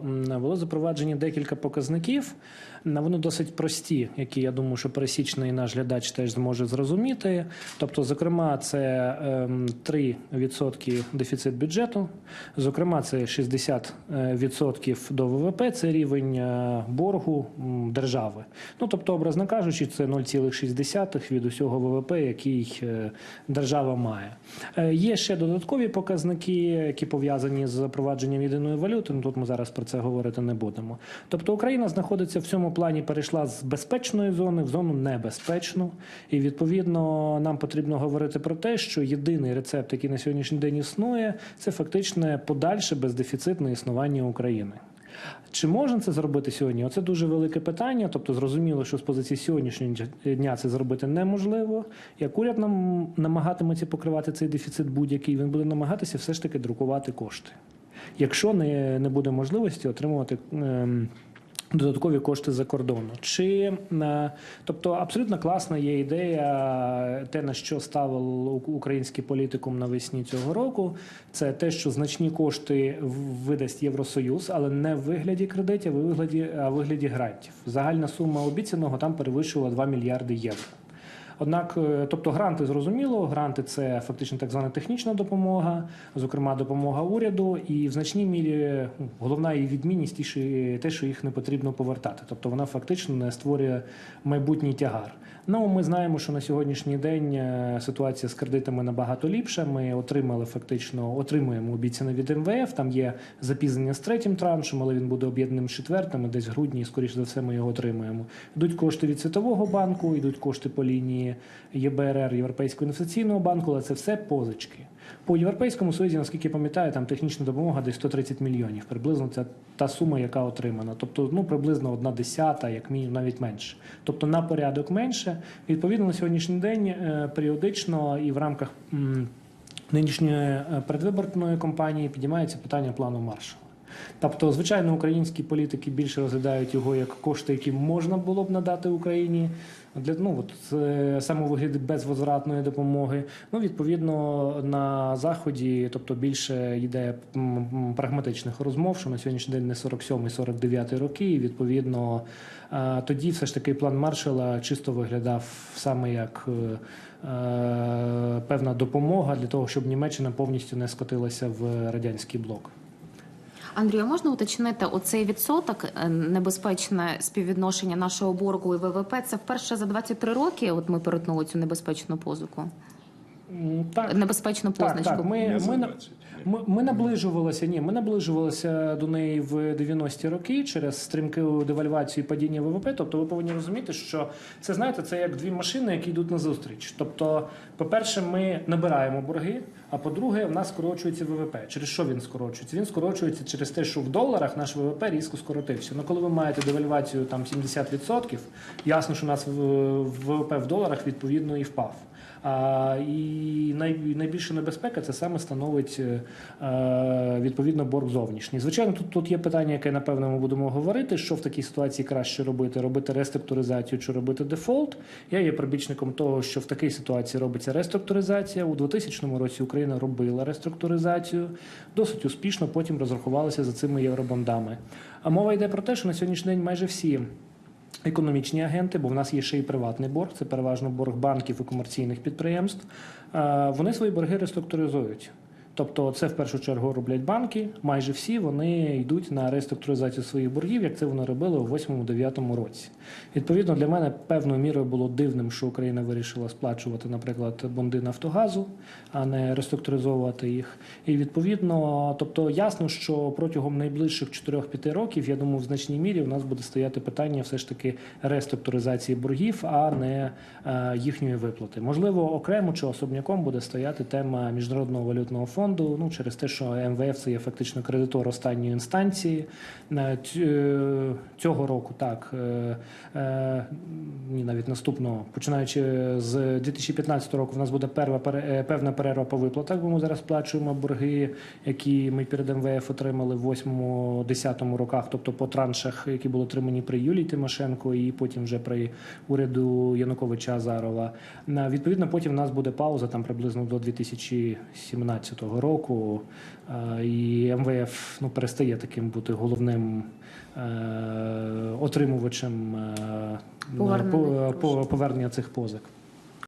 Було запроваджені декілька показників. Вони досить прості, які я думаю, що пересічний наш глядач теж зможе зрозуміти. Тобто, зокрема, це ем, 3% дефіцит бюджету. Зокрема, це 60% до ВВП, це рівень е, боргу держави. Ну тобто, образно кажучи, це 0,6 від усього ВВП, який е, держава має. Е, Є ще додаткові показники, які пов'язані з запровадженням єдиної валюти. Ну тут ми зараз про це говорити не будемо. Тобто Україна знаходиться в цьому плані, перейшла з безпечної зони в зону небезпечну, і відповідно нам потрібно говорити про те, що єдиний рецепт, який на сьогоднішній день існує, це фактично подальше бездефіцитне існування України. Чи можна це зробити сьогодні? Оце дуже велике питання. Тобто, зрозуміло, що з позиції сьогоднішнього дня це зробити неможливо. Як уряд нам намагатиметься покривати цей дефіцит будь-який, він буде намагатися все ж таки друкувати кошти. Якщо не, не буде можливості отримувати. ем, Додаткові кошти за кордону. Чи е, тобто абсолютно класна є ідея, те на що ставив український політикум навесні цього року, це те, що значні кошти видасть Євросоюз, але не в вигляді кредитів, а в вигляді, а в вигляді грантів. Загальна сума обіцяного там перевищувала 2 мільярди євро. Однак, е, тобто гранти зрозуміло, гранти це фактично так звана технічна допомога, зокрема допомога уряду, і в значній мірі ну, головна її відмінність те, що їх не потрібно повертати. Тобто вона фактично не створює майбутній тягар. Ну ми знаємо, що на сьогоднішній день е, ситуація з кредитами набагато ліпша. Ми отримали фактично отримуємо обіцяне від МВФ. Там є запізнення з третім траншем, але він буде об'єднаним з четвертим. і Десь в грудні, і, скоріш за все, ми його отримаємо. Йдуть кошти від Світового банку, йдуть кошти по лінії ЄБРР Європейського інвестиційного банку, але це все позички. По європейському союзі, наскільки пам'ятаю, там технічна допомога десь 130 мільйонів. Приблизно це та сума, яка отримана. Тобто, ну приблизно одна десята, як мінімум, навіть менше. Тобто на порядок менше. Відповідно, на сьогоднішній день е, періодично і в рамках нинішньої е, передвиборної кампанії піднімається питання плану Маршала. Тобто, звичайно, українські політики більше розглядають його як кошти, які можна було б надати Україні для ну от вигляді безвозвратної допомоги. Ну відповідно на заході, тобто більше йде прагматичних розмов, що на сьогоднішній день не 47-49 роки. І відповідно тоді все ж таки план Маршала чисто виглядав саме як. е, е, Певна допомога для того, щоб Німеччина повністю не скотилася в радянський блок. Андрію, можна уточнити оцей відсоток е, небезпечне співвідношення нашого боргу і ВВП? Це вперше за 23 роки. От ми перетнули цю небезпечну позику, Так, небезпечну так, позначку. так. Ми, ми, ми, ми наближувалися. Ні, ми наближувалися до неї в 90-ті роки через стрімку девальвацію і падіння ВВП. Тобто, ви повинні розуміти, що це знаєте, це як дві машини, які йдуть на зустріч. Тобто, по-перше, ми набираємо борги. А по-друге, в нас скорочується ВВП. Через що він скорочується? Він скорочується через те, що в доларах наш ВВП різко скоротився. Ну, коли ви маєте девальвацію там 70%, ясно, що у нас ВВП в доларах відповідно і впав. А, і найбільша небезпека це саме становить е, е, відповідно борг зовнішній. Звичайно, тут, тут є питання, яке напевно ми будемо говорити, що в такій ситуації краще робити: робити реструктуризацію чи робити дефолт. Я є прибічником того, що в такій ситуації робиться реструктуризація. У 2000 році Україна робила реструктуризацію досить успішно. Потім розрахувалася за цими євробондами. А мова йде про те, що на сьогоднішній день майже всі. Економічні агенти, бо в нас є ще й приватний борг, це переважно борг банків і комерційних підприємств. Вони свої борги реструктуризують. Тобто, це в першу чергу роблять банки. Майже всі вони йдуть на реструктуризацію своїх боргів, як це вони робили у 8-9 році. Відповідно, для мене певною мірою було дивним, що Україна вирішила сплачувати, наприклад, бонди Нафтогазу, а не реструктуризовувати їх. І відповідно, тобто ясно, що протягом найближчих 4-5 років, я думаю, в значній мірі у нас буде стояти питання все ж таки реструктуризації боргів, а не е, їхньої виплати. Можливо, окремо чи особняком буде стояти тема міжнародного валютного фонду. Ну через те, що МВФ це є фактично кредитор останньої інстанції. Е, Цього року так е, е, ні, навіть наступного, починаючи з 2015 року, в нас буде перва певна перерва по виплатах, бо ми зараз сплачуємо борги, які ми перед МВФ отримали в 8-10 роках, тобто по траншах, які були отримані при Юлії Тимошенко, і потім вже при уряду Януковича Азарова. Відповідно, потім в нас буде пауза там приблизно до 2017 цього року, е, і МВФ ну, перестає таким бути головним е, отримувачем е, Повернених по- коштів. по- повернення цих позик.